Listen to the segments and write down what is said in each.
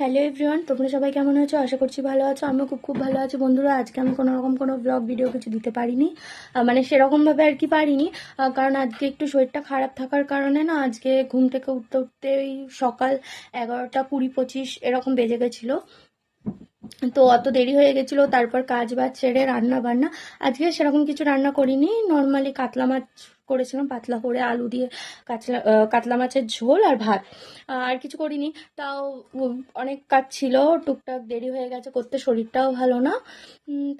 Hello everyone, তোমরা সবাই কেমন আছো? আশা করছি ভালো আছো। আমিও খুব খুব ভালো আছি। বন্ধুরা, আজকে আমি কোনো রকম কোনো ব্লগ ভিডিও কিছু দিতে পারিনি। মানে সেরকমভাবে আর কি পারিনি। কারণ আজকে একটু শরীরটা খারাপ থাকার কারণে না, আজকে ঘুম থেকে উঠতে উঠতে সকাল এগারোটা কুড়ি পঁচিশ এরকম বেজে গেছিল। তো অত দেরি হয়ে গেছিল, তারপর কাজ বাজ ছেড়ে রান্না বান্না আজকে সেরকম কিছু রান্না করিনি। নর্মালি কাতলা মাছ করেছিলাম পাতলা করে আলু দিয়ে আহ, কাতলা মাছের ঝোল আর ভাত। আর কিছু করিনি। তাও অনেক কাজ ছিল টুকটাক দেরি হয়ে গেছে করতে শরীরটাও ভালো না।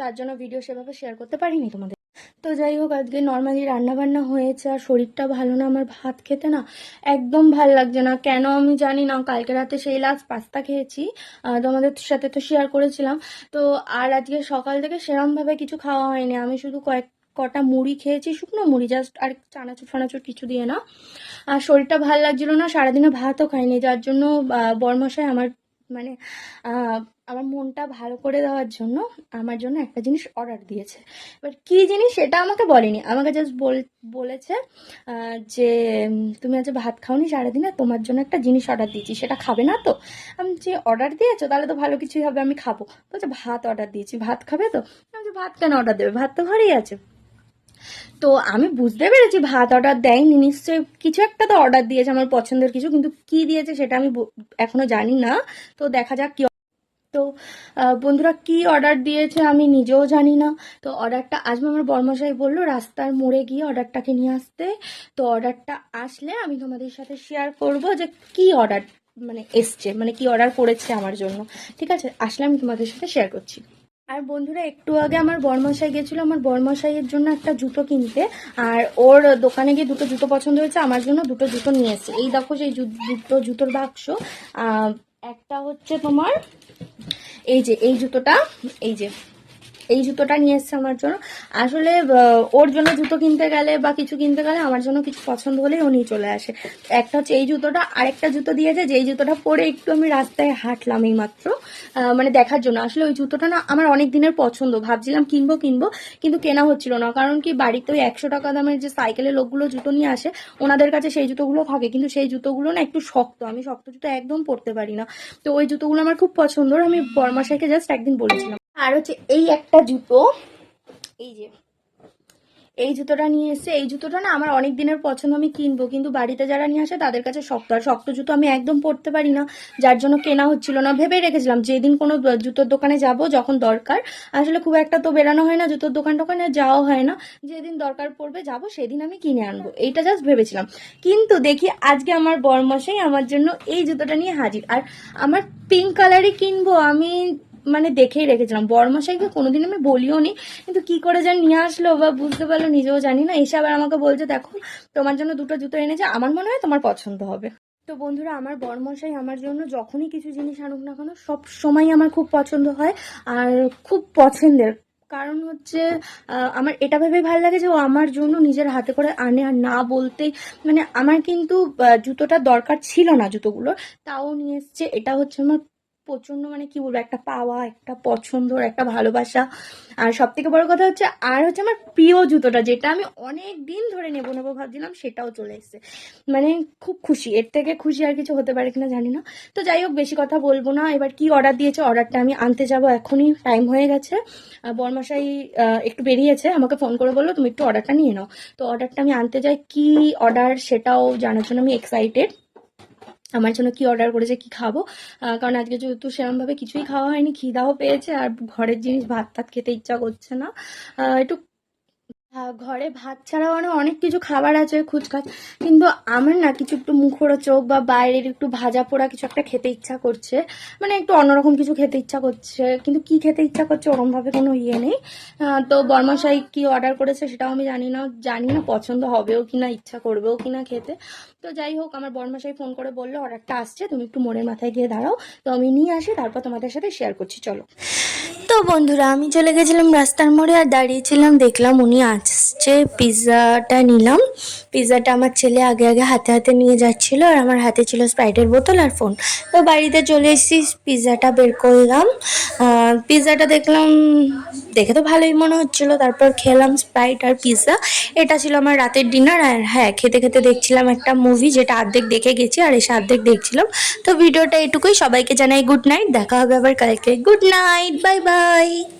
তার জন্য ভিডিও সেভাবে শেয়ার করতে পারিনি তোমাদের। তো যাই হোক আজকে নর্মালি রান্না বান্না হয়েছে আর শরীরটা ভালো না আমার ভাত খেতে না একদম ভালো লাগছে না। কেন আমি জানি না কালকে রাতে সেই লাস্ট পাস্তা খেয়েছি। তোমাদের সাথে তো শেয়ার করেছিলাম। তো আর আজকে সকাল থেকে সেরমভাবে কিছু খাওয়া হয়নি। আমি শুধু কয়েক কটা মুড়ি খেয়েছি, শুকনো মুড়ি জাস্ট আর চানাচুর ফানাচুর কিছু দিয়ে না। আর শরীরটা ভালো লাগছিল না সারাদিনে ভাতও খাইনি, যার জন্য বরমশাই আমার মানে আমার মনটা ভালো করে দেওয়ার জন্য আমার জন্য একটা জিনিস অর্ডার দিয়েছে। এবার কী জিনিস সেটা আমাকে বলেনি, আমাকে জাস্ট বল, বলেছে যে তুমি আজ ভাত খাওনি সারাদিনে, তোমার জন্য একটা জিনিস অর্ডার দিয়েছি, সেটা খাবে না তো? আমি যে অর্ডার দিয়েছ, তাহলে তো ভালো কিছুই হবে, আমি খাব। বলছে, ভাত অর্ডার দিয়েছি, ভাত খাবে তো? আমি ভাত কেন অর্ডার দেবে? ভাত তো ঘরেই আছে। তো আমি বুঝতে পেরেছি, ভাত অর্ডার দেয়নি, নিশ্চয়ই কিছু একটা তো অর্ডার দিয়েছে আমার পছন্দের কিছু, কিন্তু কি দিয়েছে সেটা আমি এখনও জানি না। তো দেখা যাক কি তো বন্ধুরা কি অর্ডার দিয়েছে আমি নিজেও জানি না। তো অর্ডারটা আসবে, আমার বর্মশাই বলল রাস্তার মোড়ে গিয়ে অর্ডারটাকে নিয়ে আসতে। তো অর্ডারটা আসলে আমি তোমাদের সাথে শেয়ার করব যে কি অর্ডার মানে এসছে মানে কি অর্ডার করেছে আমার জন্য। ঠিক আছে, আসলে আমি তোমাদের সাথে শেয়ার করছি। আর বন্ধুরা, একটু আগে আমার বর্মশাই গেছিল। আমার বরমশাইয়ের জন্য একটা জুতো কিনতে। আর ওর দোকানে গিয়ে দুটো জুতো পছন্দ হয়েছে, আমার জন্য দুটো জুতো নিয়ে এসেছে। এই দেখো সেই দুটো জুতোর বাক্স। একটা হচ্ছে তোমার, এই যে, এই জুতোটা, এই যে। এই জুতোটা নিয়ে এসছে আমার জন্য। আসলে ওর জন্য জুতো কিনতে গেলে বা কিছু কিনতে গেলে আমার জন্য কিছু পছন্দ হলেই নিয়ে চলে আসে। একটা হচ্ছে এই জুতোটা, আরেকটা জুতো দিয়েছে যেই জুতোটা পরে একটু আমি রাস্তায় হাঁটলাম এই মাত্র মানে দেখার জন্য। আসলে ওই জুতোটা না আমার অনেক দিনের পছন্দ। ভাবছিলাম কিনবো কিনবো, কিন্তু কেনা হচ্ছিল না। কারণ কি, বাড়িতে ওই একশো টাকা দামের যে সাইকেলের লোকগুলো জুতো নিয়ে আসে, ওনাদের কাছে সেই জুতোগুলো থাকে। কিন্তু সেই জুতোগুলো না একটু শক্ত। আমি শক্ত জুতো একদম পরতে পারি না। তো ওই জুতোগুলো আমার খুব পছন্দ আমি বর্মাশাইকে জাস্ট একদিন বলেছিলাম। আর হচ্ছে এই একটা জুতো, এই যে, এই জুতোটা নিয়ে এসে, এই জুতোটা না আমার অনেক দিনের পছন্দ, আমি কিনবো। কিন্তু বাড়িতে যারা নিয়ে আসে, তাদের কাছে শক্ত। আর শক্ত জুতো আমি একদম পরতে পারি না। যার জন্য কেনা হচ্ছিল না। ভেবেই রেখেছিলাম, যেদিন কোনো জুতোর দোকানে যাব, যখন দরকার। আসলে খুব একটা তো বেরানো হয় না জুতোর দোকান টোকানে, যাওয়া হয় না। যেদিন দরকার পড়বে যাব, সেদিন আমি কিনে আনব। এইটা জাস্ট ভেবেছিলাম। কিন্তু দেখি আজকে আমার বরমশাই আমার জন্য এই জুতোটা নিয়ে হাজির। আর আমার পিঙ্ক কালারই কিনবো, আমি মানে দেখেই রেখেছিলাম। বরমশাইকে কোনোদিন আমি বলিও নি কিন্তু কি করে যেন নিয়ে আসলো বা বুঝতে পারল, নিজেও জানি না। এসে আবার আমাকে বলছে, দেখো, তোমার জন্য দুটো জুতো এনেছে, আমার মনে হয় তোমার পছন্দ হবে। তো বন্ধুরা, আমার বরমশাই আমার জন্য যখনই কিছু জিনিস আনুক না কেন, সব সময় আমার খুব পছন্দ হয় আর খুব পছন্দের। কারণ হচ্ছে আমার এটা ভেবে ভালো লাগে যে ও আমার জন্য নিজের হাতে করে আনে আর না বলতেই মানে আমার কিন্তু জুতোটা দরকার ছিল না জুতোগুলো তাও নিয়ে এসছে। এটা হচ্ছে আমার প্রচণ্ড মানে কি বলব একটা পাওয়া একটা পছন্দ একটা ভালোবাসা। আর সব থেকে বড় কথা হচ্ছে আর হচ্ছে আমার প্রিয় জুতোটা যেটা আমি অনেক দিন ধরে নেব নেব ভাবছিলাম সেটাও চলে এসেছে। মানে খুব খুশি এর থেকে খুশি আর কিছু হতে পারে কিনা জানি না। তো যাই হোক বেশি কথা বলব না। এবার কি অর্ডার দিয়েছে অর্ডারটা আমি আনতে যাব এখনই টাইম হয়ে গেছে। আহ, একটু বেরিয়েছে আমাকে ফোন করে বলল তুমি একটু অর্ডারটা নিয়ে নাও। তো অর্ডারটা আমি আনতে যাই কি অর্ডার সেটাও জানার জন্য আমি এক্সাইটেড আমার জন্য কি অর্ডার করেছে, কি খাব? কারণ আজকে যেহেতু সেরকমভাবে কিছুই খাওয়া হয়নি, খিদাও পেয়েছে, আর ঘরের জিনিস ভাত টাত খেতে ইচ্ছা করছে না। একটু ঘরে ভাত ছাড়াও মানে অনেক কিছু খাবার আছে, খুচখাচ। কিন্তু আমার না কিছু একটু মুখরোচক বা বাইরের একটু ভাজা পোড়া কিছু একটা খেতে ইচ্ছা করছে। মানে একটু অন্যরকম কিছু খেতে ইচ্ছা করছে। কিন্তু কি খেতে ইচ্ছা করছে ওরমভাবে কোনো ইয়ে নেই। তো বর্মাশাই কি অর্ডার করেছে সেটাও আমি জানি না। জানি না পছন্দ হবেও কি না ইচ্ছা করবেও কি না খেতে। তো যাই হোক, আমার বর্মাশাই ফোন করে বলল অর্ডারটা আসছে, তুমি একটু মনের মাথায় গিয়ে দাঁড়াও। তো আমি নিয়ে আসি, তারপর তোমাদের সাথে শেয়ার করছি। চলো। তো বন্ধুরা, আমি চলে গেছিলাম রাস্তার মোড়ে আর দাঁড়িয়েছিলাম, দেখলাম উনি আসছে পিৎজাটা নিলাম। পিৎজাটা আমার ছেলে আগে আগে হাতে হাতে নিয়ে যাচ্ছিল আর আমার হাতে ছিল স্প্রাইটের বোতল আর ফোন। তো বাড়িতে চলে এসেছি পিৎজাটা বের করলাম। পিৎজাটা দেখলাম, দেখে তো ভালোই মনে হচ্ছিল, তারপর খেলাম স্প্রাইট আর পিৎজা এটা ছিল আমার রাতের ডিনার আর হ্যাঁ খেতে খেতে দেখছিলাম একটা মুভি যেটা অর্ধেক দেখে গেছি আর এসে অর্ধেক দেখছিলাম। তো ভিডিওটা এটুকুই, সবাইকে জানাই গুড নাইট দেখা হবে আবার কালকে। Good night bye bye Bye!